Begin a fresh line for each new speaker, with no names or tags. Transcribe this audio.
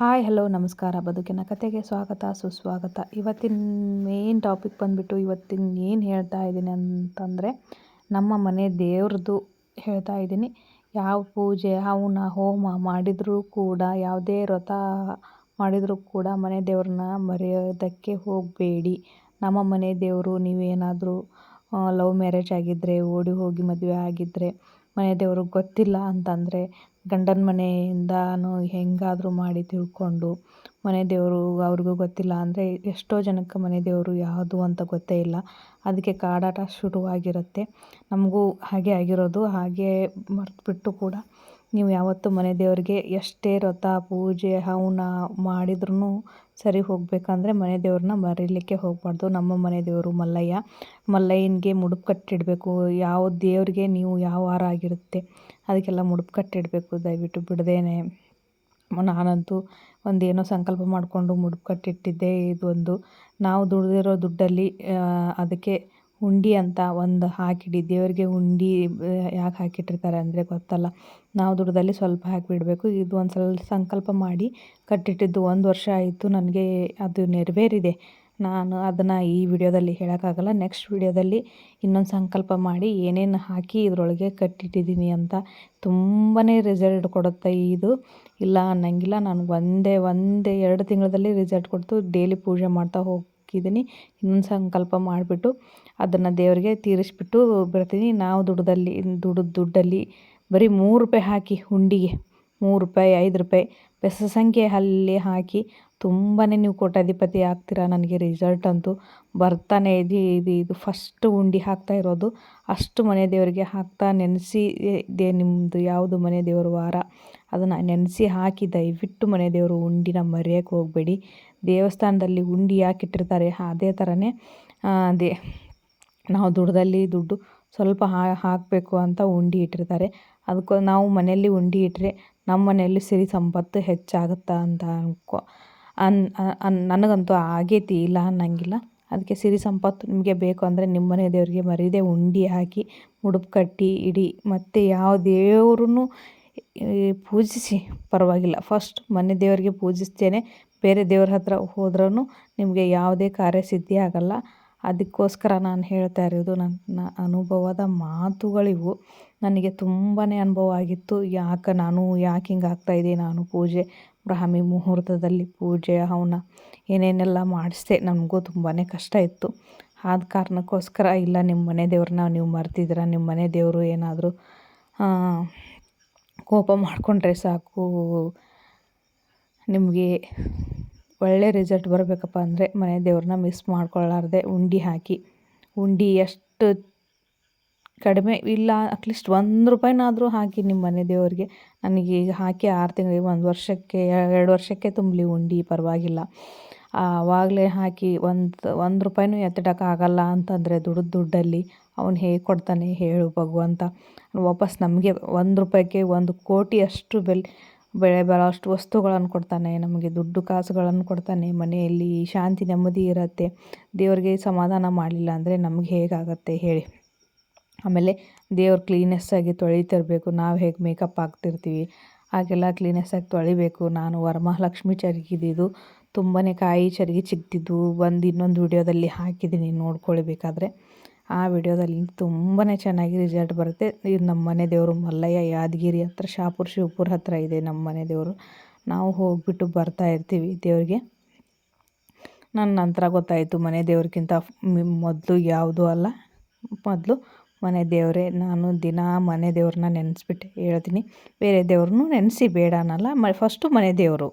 Hi, hello, ನಮಸ್ಕಾರ. ಬದುಕಿನ ಕತೆಗೆ ಸ್ವಾಗತ, ಸುಸ್ವಾಗತ. ಇವತ್ತಿನ ಮೇನ್ ಟಾಪಿಕ್ ಬಂದುಬಿಟ್ಟು ಇವತ್ತಿನ ಏನು ಹೇಳ್ತಾ ಇದ್ದೀನಿ ಅಂತಂದರೆ, ನಮ್ಮ ಮನೆ ದೇವ್ರದ್ದು ಹೇಳ್ತಾ ಇದ್ದೀನಿ. ಯಾವ ಪೂಜೆ ಹವನ ಹೋಮ ಮಾಡಿದರೂ ಕೂಡ, ಯಾವುದೇ ವ್ರತ ಮಾಡಿದರೂ ಕೂಡ ಮನೆ ದೇವ್ರನ್ನ ಮರೆಯೋದಕ್ಕೆ ಹೋಗಬೇಡಿ. ನಮ್ಮ ಮನೆ ದೇವರು, ನೀವೇನಾದರೂ ಲವ್ ಮ್ಯಾರೇಜ್ ಆಗಿದ್ದರೆ ಓಡಿ ಹೋಗಿ ಮದುವೆ ಆಗಿದ್ದರೆ ಮನೆ ದೇವ್ರಿಗೆ ಗೊತ್ತಿಲ್ಲ ಅಂತಂದರೆ, ಗಂಡನ ಮನೆಯಿಂದನೂ ಹೆಂಗಾದರೂ ಮಾಡಿ ತಿಳ್ಕೊಂಡು, ಮನೆ ದೇವರು ಅವ್ರಿಗೂ ಗೊತ್ತಿಲ್ಲ ಅಂದರೆ, ಎಷ್ಟೋ ಜನಕ್ಕೆ ಮನೆ ದೇವರು ಯಾವುದು ಅಂತ ಗೊತ್ತೇ ಇಲ್ಲ. ಅದಕ್ಕೆ ಕಾಡಾಟ ಶುರುವಾಗಿರುತ್ತೆ. ನಮಗೂ ಹಾಗೆ ಆಗಿರೋದು. ಹಾಗೆ ಮರೆತುಬಿಟ್ಟು ಕೂಡ ನೀವು ಯಾವತ್ತೂ ಮನೆ ದೇವರಿಗೆ ಎಷ್ಟೇ ವ್ರತ ಪೂಜೆ, ಹವನ ಮಾಡಿದ್ರೂ ಸರಿ ಹೋಗಬೇಕಂದ್ರೆ ಮನೆ ದೇವ್ರನ್ನ ಮರೀಲಿಕ್ಕೆ ಹೋಗಬಾರ್ದು. ನಮ್ಮ ಮನೆ ದೇವರು ಮಲ್ಲಯ್ಯ. ಮಲ್ಲಯ್ಯನಿಗೆ ಮುಡುಪು ಕಟ್ಟಿಡಬೇಕು. ಯಾವ ದೇವರಿಗೆ ನೀವು ಯಾವ ವಾರ ಆಗಿರುತ್ತೆ ಅದಕ್ಕೆಲ್ಲ ಮುಡುಪು ಕಟ್ಟಿಡಬೇಕು. ದಯವಿಟ್ಟು ಬಿಡದೇನೆ. ನಾನಂತೂ ಒಂದೇನೋ ಸಂಕಲ್ಪ ಮಾಡಿಕೊಂಡು ಮುಡುಪು ಕಟ್ಟಿಟ್ಟಿದ್ದೆ ಇದೊಂದು. ನಾವು ದುಡಿದಿರೋ ದುಡ್ಡಲ್ಲಿ ಅದಕ್ಕೆ ಹುಂಡಿ ಅಂತ ಒಂದು ಹಾಕಿಡಿ. ದೇವರಿಗೆ ಹುಂಡಿ ಯಾಕೆ ಹಾಕಿಟ್ಟಿರ್ತಾರೆ ಅಂದರೆ ಗೊತ್ತಲ್ಲ. ನಾವು ದುಡ್ದಲ್ಲಿ ಸ್ವಲ್ಪ ಹಾಕಿಬಿಡಬೇಕು. ಇದು ಒಂದು ಸಲ ಸಂಕಲ್ಪ ಮಾಡಿ ಕಟ್ಟಿಟ್ಟಿದ್ದು ಒಂದು ವರ್ಷ ಆಯಿತು. ನನಗೆ ಅದು ನೆರವೇರಿದೆ. ನಾನು ಅದನ್ನು ಈ ವಿಡಿಯೋದಲ್ಲಿ ಹೇಳೋಕ್ಕಾಗಲ್ಲ. ನೆಕ್ಸ್ಟ್ ವಿಡಿಯೋದಲ್ಲಿ ಇನ್ನೊಂದು ಸಂಕಲ್ಪ ಮಾಡಿ ಏನೇನು ಹಾಕಿ ಇದರೊಳಗೆ ಕಟ್ಟಿಟ್ಟಿದ್ದೀನಿ ಅಂತ ತುಂಬಾ ರಿಸಲ್ಟ್ ಕೊಡುತ್ತೆ ಇದು. ಇಲ್ಲ ಅನ್ನಂಗಿಲ್ಲ. ನನಗೆ ಒಂದೇ ಒಂದೇ ಎರಡು ತಿಂಗಳಲ್ಲಿ ರಿಸಲ್ಟ್ ಕೊಡ್ತು. ಡೈಲಿ ಪೂಜೆ ಮಾಡ್ತಾ ಹೋಗಿದ್ದೀನಿ ಇನ್ನೊಂದು ಸಂಕಲ್ಪ ಮಾಡಿಬಿಟ್ಟು ಅದನ್ನು ದೇವರಿಗೆ ತೀರಿಸ್ಬಿಟ್ಟು ಬರ್ತೀನಿ. ನಾವು ದುಡ್ದಲ್ಲಿ ದುಡ್ದು ದುಡ್ಡಲ್ಲಿ ಬರೀ ಮೂರು ರೂಪಾಯಿ ಹಾಕಿ ಹುಂಡಿಗೆ ಮೂರು ರೂಪಾಯಿ, ಐದು ರೂಪಾಯಿ ಬೆಸ ಸಂಖ್ಯೆ ಅಲ್ಲಿ ಹಾಕಿ ತುಂಬಾ ನೀವು ಕೋಟಾಧಿಪತಿ ಆಗ್ತೀರಾ ನನಗೆ ರಿಸಲ್ಟ್ ಅಂತೂ. ಬರ್ತಾನೆ, ಇದು ಇದು ಇದು ಫಸ್ಟ್ ಉಂಡಿ ಹಾಕ್ತಾ ಇರೋದು. ಅಷ್ಟು ಮನೆ ದೇವರಿಗೆ ಹಾಕ್ತಾ ನೆನೆಸಿ ಇದೆ ನಿಮ್ಮದು ಯಾವುದು ಮನೆ ದೇವರು ವಾರ? ಅದನ್ನು ನೆನೆಸಿ ಹಾಕಿ ದಯವಿಟ್ಟು ಮನೆ ದೇವರು ಉಂಡಿನ ಮರೆಯೋಕ್ಕೆ ಹೋಗಬೇಡಿ. ದೇವಸ್ಥಾನದಲ್ಲಿ ಉಂಡಿ ಹಾಕಿಟ್ಟಿರ್ತಾರೆ ಅದೇ ಥರನೇ ಅದೇ ನಾವು ದುಡ್ದಲ್ಲಿ ದುಡ್ಡು ಸ್ವಲ್ಪ ಹಾಕಬೇಕು ಅಂತ ಉಂಡಿ ಇಟ್ಟಿರ್ತಾರೆ. ಅದಕ್ಕೆ ನಾವು ಮನೆಯಲ್ಲಿ ಉಂಡೆ ಇಟ್ಟರೆ ನಮ್ಮ ಮನೆಯಲ್ಲಿ ಸಿರಿ ಸಂಪತ್ತು ಹೆಚ್ಚಾಗುತ್ತೆ ಅಂತ ಅನ್ಕೊ ಅನ್ ನನಗಂತೂ ಆಗೈತಿ ಇಲ್ಲ ಅನ್ನಂಗಿಲ್ಲ. ಅದಕ್ಕೆ ಸಿರಿ ಸಂಪತ್ತು ನಿಮಗೆ ಬೇಕು ಅಂದರೆ ನಿಮ್ಮ ಮನೆ ದೇವರಿಗೆ ಮರೀದೆ ಉಂಡಿ ಹಾಕಿ, ಮುಡುಪು ಕಟ್ಟಿ ಇಡಿ. ಮತ್ತು ಯಾವ ದೇವ್ರೂ ಪೂಜಿಸಿ ಪರವಾಗಿಲ್ಲ. ಫಸ್ಟ್ ಮನೆ ದೇವರಿಗೆ ಪೂಜಿಸ್ತೇನೆ. ಬೇರೆ ದೇವ್ರ ಹತ್ರ ಹೋದ್ರೂ ನಿಮಗೆ ಯಾವುದೇ ಕಾರ್ಯ ಸಿದ್ಧಿ ಆಗೋಲ್ಲ. ಅದಕ್ಕೋಸ್ಕರ ನಾನು ಹೇಳ್ತಾ ಇರೋದು ನನ್ನ ಅನುಭವದ ಮಾತುಗಳಿವು. ನನಗೆ ತುಂಬಾ ಅನುಭವ ಆಗಿತ್ತು. ಯಾಕೆ ನಾನು ಯಾಕೆ ಹಿಂಗೆ ಆಗ್ತಾಯಿದೆ ನಾನು ಪೂಜೆ, ಬ್ರಾಹ್ಮಿ ಮುಹೂರ್ತದಲ್ಲಿ ಪೂಜೆ ಅವನ ಏನೇನೆಲ್ಲ ಮಾಡಿಸ್ದೆ ನನಗೂ ತುಂಬಾ ಕಷ್ಟ ಇತ್ತು. ಆದ ಕಾರಣಕ್ಕೋಸ್ಕರ ಇಲ್ಲ, ನಿಮ್ಮ ಮನೆ ದೇವ್ರನ್ನ ನೀವು ಮರ್ತಿದ್ದೀರಾ? ನಿಮ್ಮ ಮನೆ ದೇವರು ಏನಾದರೂ ಕೋಪ ಮಾಡಿಕೊಂಡ್ರೆ ಸಾಕು. ನಿಮಗೆ ಒಳ್ಳೆ ರಿಸಲ್ಟ್ ಬರಬೇಕಪ್ಪ ಅಂದರೆ ಮನೆ ದೇವ್ರನ್ನ ಮಿಸ್ ಮಾಡ್ಕೊಳ್ಳಾರ್ದೆ ಉಂಡಿ ಹಾಕಿ. ಉಂಡೆ ಎಷ್ಟು ಕಡಿಮೆ ಇಲ್ಲ ಅಟ್ಲೀಸ್ಟ್ ಒಂದು ರೂಪಾಯಿನಾದರೂ ಹಾಕಿ ನಿಮ್ಮ ಮನೆ ದೇವರಿಗೆ. ನನಗೆ ಈಗ ಹಾಕಿ ಆರು ತಿಂಗಳಿಗೆ ಒಂದು ವರ್ಷಕ್ಕೆ, ಎರಡು ವರ್ಷಕ್ಕೆ ತುಂಬಲಿ ಉಂಡಿ, ಪರವಾಗಿಲ್ಲ. ಆವಾಗಲೇ ಹಾಕಿ ಒಂದು ಒಂದು ರೂಪಾಯಿನೂ ಎತ್ತಿಡೋಕ್ಕಾಗಲ್ಲ ಅಂತಂದರೆ ದುಡ್ದು ದುಡ್ಡಲ್ಲಿ ಅವನು ಹೇಗೆ ಕೊಡ್ತಾನೆ ಹೇಳು ಭಗವಂತ. ವಾಪಸ್ ನಮಗೆ ಒಂದು ರೂಪಾಯಿಗೆ ಒಂದು ಕೋಟಿ ಅಷ್ಟು ಬೆಲೆ ಬೆಳೆ ಬರೋಷ್ಟು ವಸ್ತುಗಳನ್ನು ಕೊಡ್ತಾನೆ, ನಮಗೆ ದುಡ್ಡು ಕಾಸುಗಳನ್ನು ಕೊಡ್ತಾನೆ, ಮನೆಯಲ್ಲಿ ಶಾಂತಿ, ನೆಮ್ಮದಿ ಇರುತ್ತೆ. ದೇವರಿಗೆ ಸಮಾಧಾನ ಮಾಡಲಿಲ್ಲ ಅಂದರೆ ನಮಗೆ ಹೇಗಾಗತ್ತೆ ಹೇಳಿ. ಆಮೇಲೆ ದೇವ್ರು ಕ್ಲೀನೆಸ್ಸಾಗಿ ತೊಳಿತಿರಬೇಕು, ನಾವು ಹೇಗೆ ಮೇಕಪ್ ಹಾಕ್ತಿರ್ತೀವಿ, ಹಾಗೆಲ್ಲ ಕ್ಲೀನೆಸ್ಸಾಗಿ ತೊಳಿಬೇಕು. ನಾನು ವರಮಹಾಲಕ್ಷ್ಮಿ ಚರಿಗಿದ್ದು ತುಂಬಾ ಕಾಯಿ ಚರಗಿ ಚಿಕ್ತಿದ್ದು ಒಂದು ಇನ್ನೊಂದು ವಿಡಿಯೋದಲ್ಲಿ ಹಾಕಿದ್ದೀನಿ ನೋಡ್ಕೊಳ್ಬೇಕಾದ್ರೆ. ಆ ವಿಡಿಯೋದಲ್ಲಿ ತುಂಬಾ ಚೆನ್ನಾಗಿ ರಿಸಲ್ಟ್ ಬರುತ್ತೆ. ಇದು ನಮ್ಮ ಮನೆ ದೇವರು ಮಲ್ಲಯ್ಯ ಯಾದಗಿರಿ ಹತ್ರ, ಶಾಪುರ್, ಶಿವಪುರ್ ಹತ್ರ ಇದೆ ನಮ್ಮ ಮನೆ ದೇವರು. ನಾವು ಹೋಗಿಬಿಟ್ಟು ಬರ್ತಾ ಇರ್ತೀವಿ ದೇವ್ರಿಗೆ. ನನ್ನ ನಂತರ ಗೊತ್ತಾಯಿತು ಮನೆ ದೇವ್ರಿಗಿಂತ ಮೊದಲು ಯಾವುದೂ ಅಲ್ಲ. ಮೊದಲು ಮನೆ ದೇವರೇ, ನಾನು ದಿನ ಮನೆ ದೇವ್ರನ್ನ ನೆನೆಸ್ಬಿಟ್ಟು. ಹೇಳ್ತೀನಿ, ಬೇರೆ ದೇವ್ರನ್ನೂ ನೆನೆಸಿ ಬೇಡ ಅನ್ನಲ್ಲ. ಮ ಫಸ್ಟು ಮನೆ ದೇವರು.